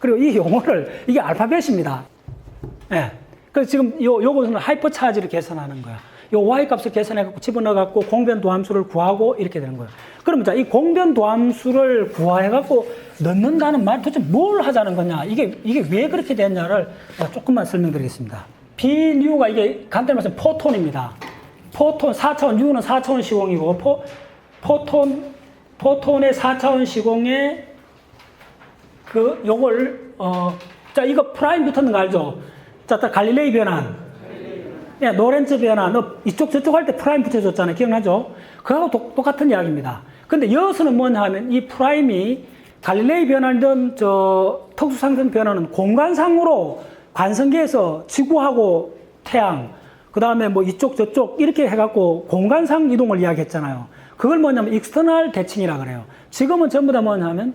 그리고 이 용어를 이게 알파벳입니다. 예. 그래서 지금 요 요것은 하이퍼 차지를 계산하는 거야. 요 y 값을 계산해 갖고 집어넣어 갖고 공변 도함수를 구하고 이렇게 되는 거예요. 그러면 자, 이 공변 도함수를 구해 갖고 넣는다는 말 도대체 뭘 하자는 거냐? 이게 이게 왜 그렇게 됐냐를 조금만 설명드리겠습니다. 비뉴가 이게 간단히 말해서 포톤입니다. 포톤 4차원 뉴는 4차원 시공이고 포 포톤 포톤의 4차원 시공에 그 요걸 어 자 이거 프라임 붙었는 거 알죠? 자, 딱 갈릴레이 변환. 예, 노렌츠 변환. 너 이쪽 저쪽 할 때 프라임 붙여줬잖아요. 기억나죠? 그하고 똑, 똑같은 이야기입니다. 근데 여기서는 뭐냐 하면 이 프라임이 갈릴레이 변환이든 저 특수상승 변환은 공간상으로 관성계에서 지구하고 태양, 그 다음에 뭐 이쪽 저쪽 이렇게 해갖고 공간상 이동을 이야기했잖아요. 그걸 뭐냐면 익스터널 대칭이라 그래요. 지금은 전부 다 뭐냐면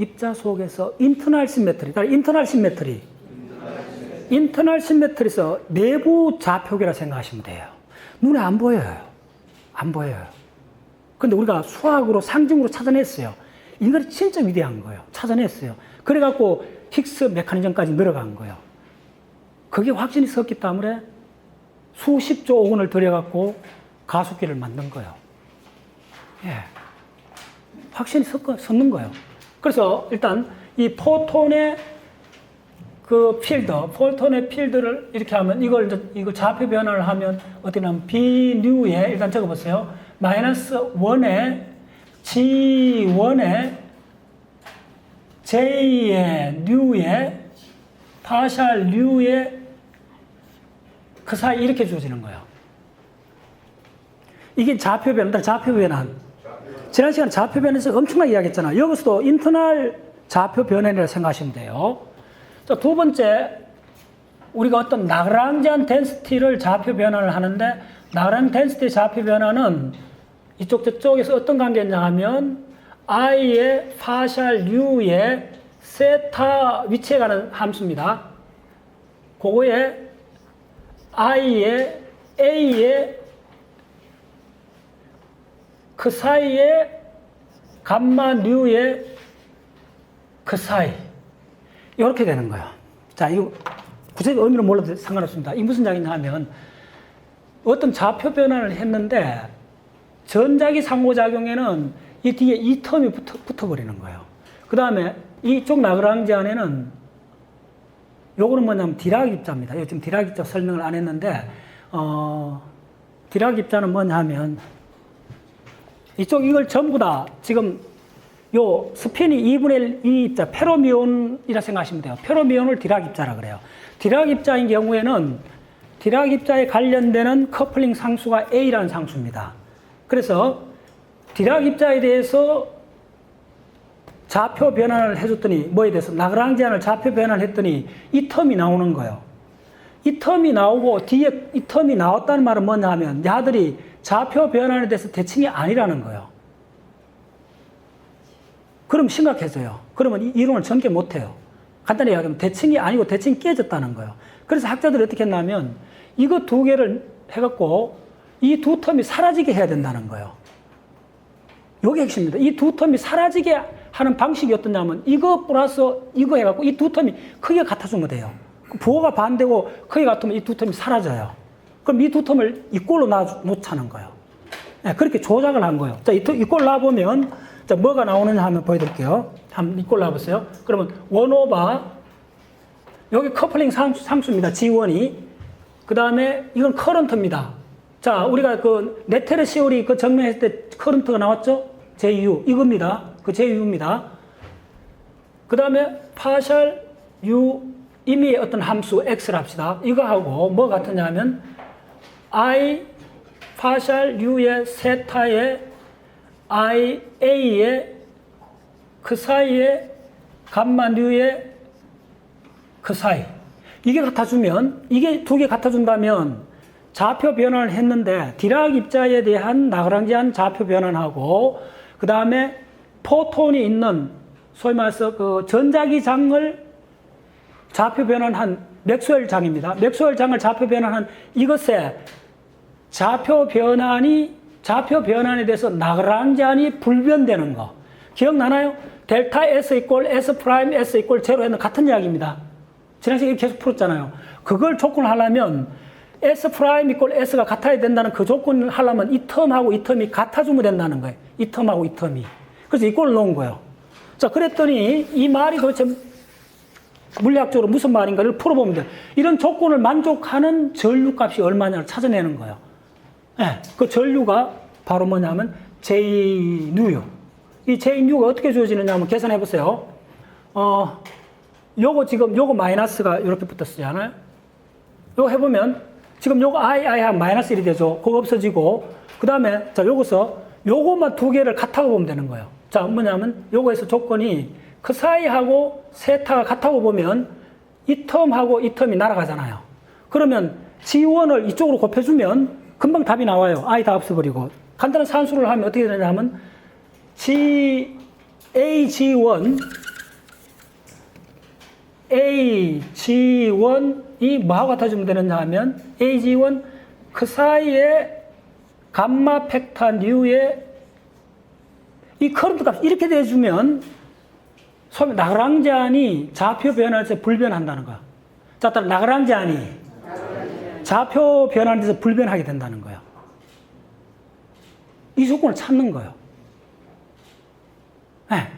입자 속에서 인터널 그러니까 인터널 심메트리. 인터널 심메트리에서 내부 좌표계라 생각하시면 돼요. 눈에 안 보여요. 안 보여요. 근데 우리가 수학으로 상징으로 찾아냈어요. 인간이 진짜 위대한 거예요. 찾아냈어요. 그래갖고 힉스 메커니즘까지 늘어간 거예요. 그게 확신이 섰기 때문에 수십조 억 원을 들여갖고 가속기를 만든 거예요. 예. 확신이 섰, 섰는 거예요. 그래서 일단 이 포톤의 그 필드, 포톤의 필드를 이렇게 하면 이걸 이거 좌표 변환을 하면 어떻게 하면 B 뉴에 일단 적어보세요. 마이너스 1에 G1에 J의 뉴에 파샬 뉴에 그 사이 이렇게 주어지는 거예요. 이게 좌표 변환, 좌표 변환. 지난 시간에 좌표 변환에서 엄청나게 이야기했잖아요. 여기서도 인터널 좌표 변환이라고 생각하시면 돼요. 자, 두 번째, 우리가 어떤 나그랑지안 덴시티를 좌표 변환을 하는데, 나그랑 덴시티 좌표 변환은 이쪽 저쪽에서 어떤 관계냐 하면, i의 파샬 u의 세타 위치에 가는 함수입니다. 그거에 i의 a의 그 사이에 감마 뉴의 그 사이 이렇게 되는 거예요. 자, 이거 구체적 의미를 몰라도 상관없습니다. 이 무슨 이야기냐 하면 어떤 좌표 변환을 했는데 전자기 상호작용에는 이 뒤에 이 텀이 붙어, 붙어버리는 거예요. 그 다음에 이쪽 나그랑지 안에는 요거는 뭐냐면 디락 입자입니다. 요 지금 디락 입자 설명을 안 했는데 어, 디락 입자는 뭐냐 하면 이쪽 이걸 전부 다 지금 요 스핀이 2분의 1이 입자 페로미온이라 생각하시면 돼요. 페로미온을 디락 입자라 그래요. 디락 입자인 경우에는 디락 입자에 관련되는 커플링 상수가 A라는 상수입니다. 그래서 디락 입자에 대해서 좌표 변환을 해줬더니 뭐에 대해서 나그랑지안을 좌표 변환을 했더니 이 텀이 나오는 거예요. 이 텀이 나오고 뒤에 이 텀이 나왔다는 말은 뭐냐 하면 야들이 좌표 변환에 대해서 대칭이 아니라는 거예요. 그럼 심각해져요. 그러면 이 이론을 전개 못 해요. 간단히 이야기하면 대칭이 아니고 대칭이 깨졌다는 거예요. 그래서 학자들이 어떻게 했냐면 이거 두 개를 해갖고 이 두 텀이 사라지게 해야 된다는 거예요. 요게 핵심입니다. 이 두 텀이 사라지게 하는 방식이 어떠냐면 이거 플러스 이거 해갖고 이 두 텀이 크게 같아주면 돼요. 부호가 반대고 크게 같으면 이 두 텀이 사라져요. 그럼 이 두 텀을 이꼴로 놓자는 거예요. 네, 그렇게 조작을 한 거예요. 자, 이, 이꼴 놔보면, 자, 뭐가 나오느냐 하면 보여드릴게요. 한번 이꼴 놔보세요. 그러면 원 오바, 여기 커플링 상수, 상수입니다. G1이. 그 다음에 이건 커런트입니다. 자, 우리가 그 네테르 시오리 그 정리했을 때 커런트가 나왔죠? JU. 이겁니다. 그 JU입니다. 그 다음에 파샬 U 이미 어떤 함수 X를 합시다. 이거하고 뭐 같으냐 하면 I 파샬 U의 세타의 I A의 그 사이에 감마 뉴의 그 사이. 이게 같아주면, 이게 두 개 같아준다면 좌표 변환을 했는데 디락 입자에 대한 나그랑지안 좌표 변환하고 그 다음에 포톤이 있는 소위 말해서 그 전자기 장을 좌표 변환한 맥스웰 장입니다. 맥스웰 장을 좌표 변환한 이것에 좌표 변환이 좌표 변환에 대해서 나그랑지안이 불변되는 거 기억나나요? 델타 S 이꼴 S 프라임 S 이꼴 제로에는 같은 이야기입니다. 지난 시간에 계속 풀었잖아요. 그걸 조건을 하려면 S 프라임 이꼴 S가 같아야 된다는 그 조건을 하려면 이 텀하고 이 텀이 같아주면 된다는 거예요. 이 텀하고 이 텀이. 그래서 이꼴을 넣은 거예요. 자, 그랬더니 이 말이 도대체 물리학적으로 무슨 말인가를 풀어보면 돼요. 이런 조건을 만족하는 전류값이 얼마냐를 찾아내는 거예요. 예, 그 전류가 바로 뭐냐면 J누요. 이 J누가 어떻게 주어지느냐 한번 계산해 보세요. 어, 요거 지금 요거 마이너스가 이렇게 붙었잖아요. 요거 해보면 지금 요거 I, I 한 마이너스 1이 되죠. 그거 없어지고 그 다음에 자 요거서 요거만 두 개를 같다고 보면 되는 거예요. 자 뭐냐면 요거에서 조건이 그 사이하고 세타가 같다고 보면 이 텀하고 이 텀이 날아가잖아요. 그러면 G1을 이쪽으로 곱해주면 금방 답이 나와요. I 다 없애버리고 간단한 산수를 하면 어떻게 되냐면 G AG1 AG1이 뭐하고 같아지면 되느냐 하면 AG1 그 사이에 감마 펙타 뉴의 이 커런트 값 이렇게 돼주면 소위 나그랑잔이 좌표 변화할 때 불변한다는 거야. 자, 나그랑잔이 좌표 변화하는 데서 불변하게 된다는 거예요. 이 조건을 찾는 거예요. 네.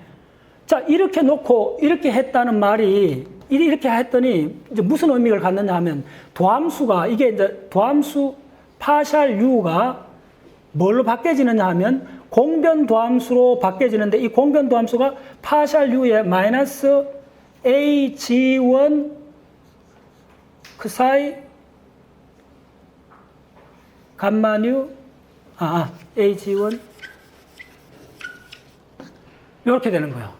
자, 이렇게 놓고 이렇게 했다는 말이 이렇게 했더니 이제 무슨 의미를 갖느냐 하면 도함수가 이게 이제 도함수 파샬 U가 뭘로 바뀌어지느냐 하면 공변 도함수로 바뀌어지는데 이 공변 도함수가 파샬 U의 마이너스 AG1 그 사이 감마뉴 아, 아 AG1 이렇게 되는 거예요.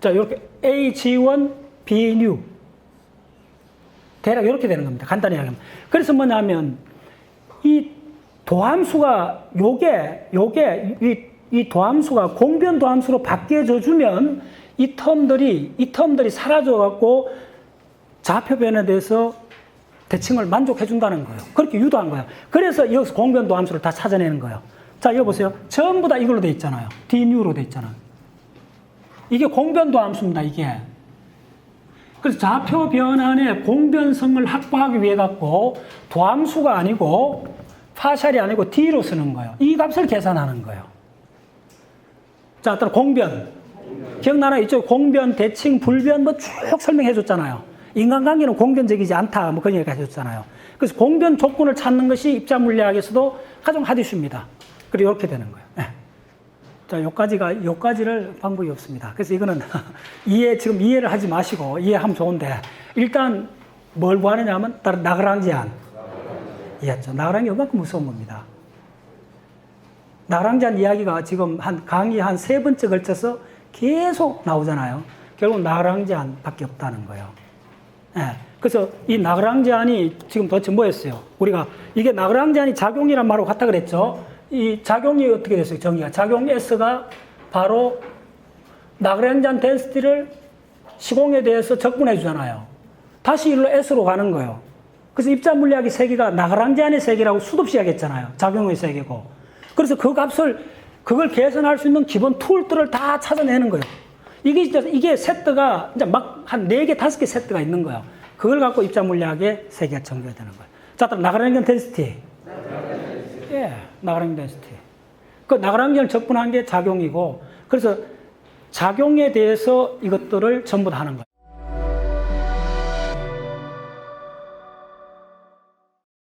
자, 이렇게 AG1 B new 대략 이렇게 되는 겁니다. 간단히 이야기하면. 그래서 뭐냐면 이 도함수가 요게 요게 이, 이 도함수가 공변 도함수로 바뀌어져 주면 이 텀들이 이 텀들이 사라져 갖고 좌표 변에 대해서 대칭을 만족해 준다는 거예요. 그렇게 유도한 거예요. 그래서 여기서 공변 도 함수를 다 찾아내는 거예요. 자, 여기 보세요. 전부 다 이걸로 돼 있잖아요. D 뉴로 돼 있잖아요. 이게 공변도 함수입니다, 이게. 그래서 좌표 변환의 공변성을 확보하기 위해 갖고 도함수가 아니고 파샬이 아니고 D로 쓰는 거예요. 이 값을 계산하는 거예요. 자, 따라 공변. 기억나나요? 이쪽 공변, 대칭, 불변 뭐 쭉 설명해 줬잖아요. 인간관계는 공변적이지 않다. 뭐 그런 얘기 해줬잖아요. 그래서 공변 조건을 찾는 것이 입자 물리학에서도 가장 하디슈입니다. 그리고 이렇게 되는 거예요. 네. 자, 요까지가, 요까지를 방법이 없습니다. 그래서 이거는 이해, 지금 이해를 하지 마시고 이해하면 좋은데 일단 뭘 구하느냐 하면 다른 나그랑지안. 이해했죠? 나그랑이 얼마큼 무서운 겁니다. 나그랑지안 이야기가 지금 한 강의 한 세 번째 걸쳐서 계속 나오잖아요. 결국 나그랑지안 밖에 없다는 거예요. 예. 그래서 이 나그랑지안이 지금 도대체 뭐였어요? 우리가 이게 나그랑지안이 작용이란 말하고 같다 그랬죠? 이 작용이 어떻게 됐어요? 정의가. 작용 S가 바로 나그랑지안 덴시티를 시공에 대해서 적분해 주잖아요. 다시 일로 S로 가는 거예요. 그래서 입자 물리학의 세계가 나그랑지안의 세계라고 수도 없이 하겠잖아요. 작용의 세계고. 그래서 그 값을 그걸 계산할 수 있는 기본 툴들을 다 찾아내는 거예요. 이게 이게 세트가 이제 막 한 네 개, 다섯 개 세트가 있는 거예요. 그걸 갖고 입자 물리학의 세계가 전개되는 거예요. 자, 그럼 나그랑지안 덴시티. 예, 나그랑지안 덴시티. 그 나그랑지안을 적분한 게 작용이고 그래서 작용에 대해서 이것들을 전부 다 하는 거예요.